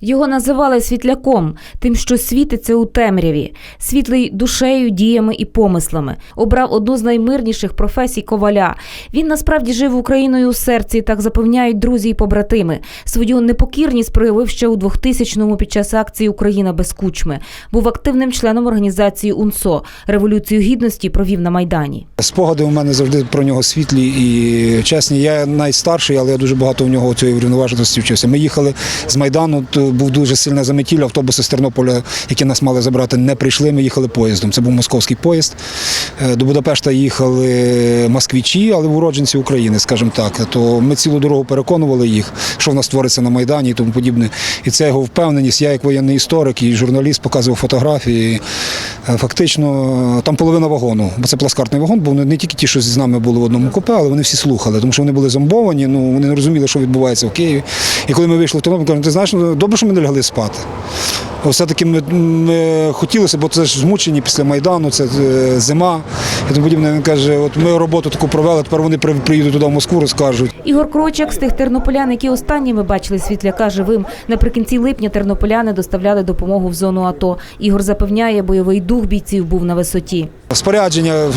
Його називали світляком, тим, що світиться у темряві, світлий душею, діями і помислами. Обрав одну з наймирніших професій коваля. Він насправді жив Україною у серці, так запевняють друзі і побратими. Свою непокірність проявив ще у 2000-му під час акції Україна без кучми. Був активним членом організації УНСО. Революцію гідності провів на майдані. Спогади у мене завжди про нього світлі і чесні. Я найстарший, але я дуже багато в нього цієї врівноваженості вчився. Ми їхали з Майдану, був дуже сильне заметілля. Автобуси з Тернополя, які нас мали забрати, не прийшли. Ми їхали поїздом. Це був московський поїзд. Е, До Будапешта їхали москвичі, але уродженці України, скажімо так. То ми цілу дорогу переконували їх, що в нас твориться на Майдані і тому подібне. І це його впевненість. Я, як воєнний історик і журналіст, показував фотографії. Е, Фактично, там половина вагону, бо це пласкартний вагон, був не, тільки ті, що з нами були в одному купе, але вони всі слухали, тому що вони були зомбовані, ну вони не розуміли, що відбувається в Києві. І коли ми вийшли в Тернопіль, кажуть, ти знаєш, ну, добре, що ми не лягли спати. Все-таки ми, ми хотілося, бо це ж змучені після Майдану, це е, зима і тому подібне. Він каже, от ми роботу таку провели, тепер вони приїдуть туди в Москву, розкажуть. Ігор Крочак з тих тернополян, які останніми бачили світляка живим. Наприкінці липня тернополяни доставляли допомогу в зону АТО. Ігор запевняє, бойовий дух бійців був на висоті. Спорядження, е,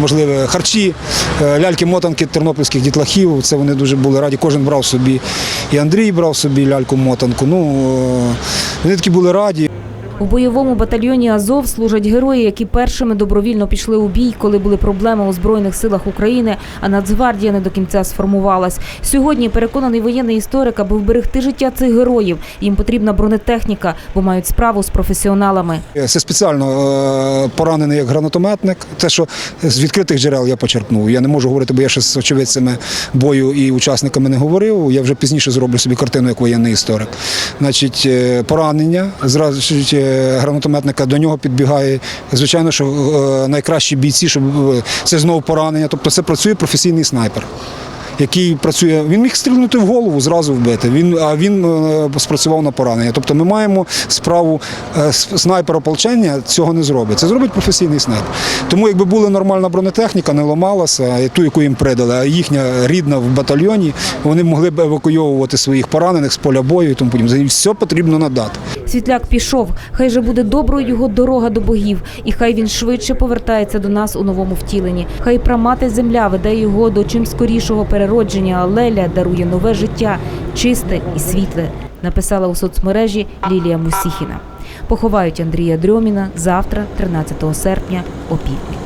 можливе, харчі, е, ляльки-мотанки тернопільських дітлахів. Це вони дуже були раді. Кожен брав собі. І Андрій брав собі ляльку-мотанку. Ну, вони такі були раді громаді. У бойовому батальйоні Азов служать герої, які першими добровільно пішли у бій, коли були проблеми у збройних силах України, а Нацгвардія не до кінця сформувалась. Сьогодні переконаний воєнний історик, аби вберегти життя цих героїв. Їм потрібна бронетехніка, бо мають справу з професіоналами. Це спеціально е, поранений як гранатометник. Те, що з відкритих джерел я почерпнув. Я не можу говорити, бо я ще з очевидцями бою і учасниками не говорив. Я вже пізніше зроблю собі картину як воєнний історик. Значить, е, поранення зразу гранатометника до нього підбігає. Звичайно, що е, найкращі бійці, щоб е, це знову поранення. Тобто це працює професійний снайпер. Який працює, він міг стрільнути в голову, зразу вбити. Він а він е, спрацював на поранення. Тобто, ми маємо справу е, с- снайпер ополчення цього не зробить. Це зробить професійний снайпер. Тому, якби була нормальна бронетехніка, не ламалася, ту, яку їм придали, а їхня рідна в батальйоні, вони могли б евакуйовувати своїх поранених з поля бою і тому подібне. Все потрібно надати. Світляк пішов. Хай же буде доброю його дорога до богів, і хай він швидше повертається до нас у новому втіленні. Хай прамати земля веде його до чим скорішого переродження, а Леля дарує нове життя, чисте і світле. Написала у соцмережі Лілія Мусіхіна. Поховають Андрія Дрьоміна завтра, 13 серпня, о півдні.